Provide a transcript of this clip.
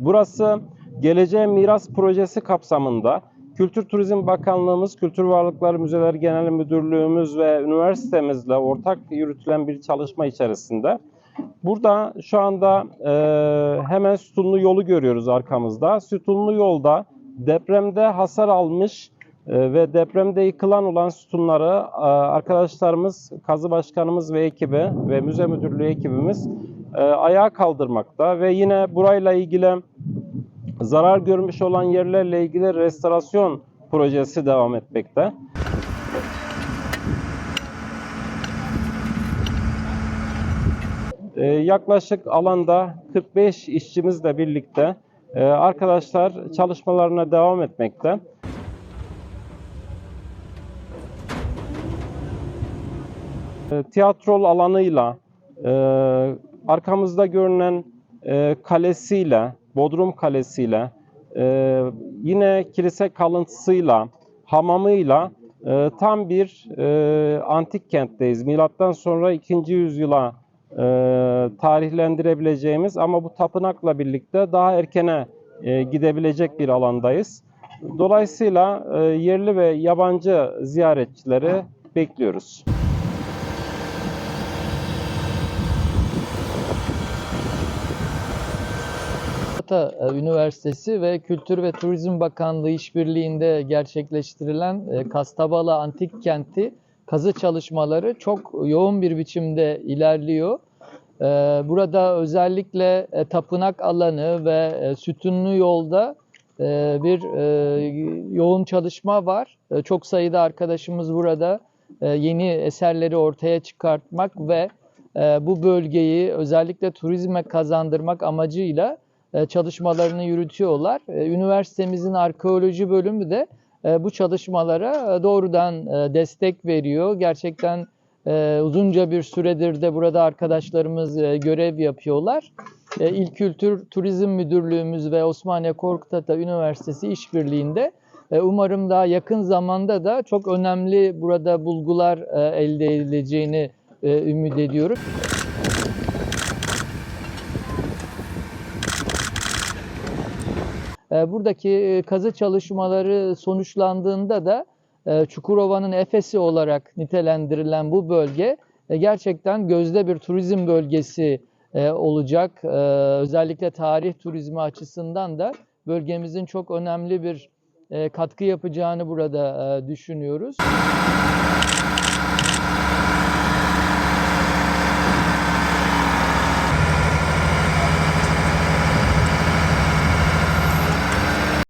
Burası Geleceğe Miras Projesi kapsamında Kültür Turizm Bakanlığımız, Kültür Varlıkları Müzeleri Genel Müdürlüğümüz ve üniversitemizle ortak yürütülen bir çalışma içerisinde. Burada şu anda e, hemen sütunlu yolu görüyoruz arkamızda. Sütunlu yolda depremde hasar almış e, ve depremde yıkılan olan sütunları e, arkadaşlarımız, kazı başkanımız ve ekibi ve müze müdürlüğü ekibimiz e, ayağa kaldırmakta ve yine burayla ilgili zarar görmüş olan yerlerle ilgili restorasyon projesi devam etmekte. Ee, yaklaşık alanda 45 işçimizle birlikte e, arkadaşlar çalışmalarına devam etmekte. E, tiyatrol alanıyla, e, arkamızda görünen e, kalesiyle, Bodrum Kalesi'yle, e, yine kilise kalıntısıyla, hamamıyla e, tam bir e, antik kentteyiz. Milattan sonra 2. yüzyıla e, tarihlendirebileceğimiz ama bu tapınakla birlikte daha erkene e, gidebilecek bir alandayız. Dolayısıyla e, yerli ve yabancı ziyaretçileri bekliyoruz. Galata e, Üniversitesi ve Kültür ve Turizm Bakanlığı işbirliğinde gerçekleştirilen e, Kastabala Antik Kenti kazı çalışmaları çok yoğun bir biçimde ilerliyor. E, Burada özellikle tapınak alanı ve sütunlu yolda bir yoğun çalışma var. Çok sayıda arkadaşımız burada yeni eserleri ortaya çıkartmak ve bu bölgeyi özellikle turizme kazandırmak amacıyla çalışmalarını yürütüyorlar. E, Üniversitemizin arkeoloji bölümü de e, bu çalışmalara e, doğrudan e, destek veriyor. Gerçekten e, uzunca bir süredir de burada arkadaşlarımız e, görev yapıyorlar. E, İl Kültür Turizm Müdürlüğümüz ve Osmaniye Korkut Üniversitesi işbirliğinde e, umarım daha yakın zamanda da çok önemli burada bulgular e, elde edileceğini e, ümit ediyorum. Buradaki e, kazı çalışmaları sonuçlandığında da e, Çukurova'nın Efes'i olarak nitelendirilen bu bölge e, gerçekten gözde bir turizm bölgesi e, olacak. E, Özellikle tarih turizmi açısından da bölgemizin çok önemli bir e, katkı yapacağını burada e, düşünüyoruz.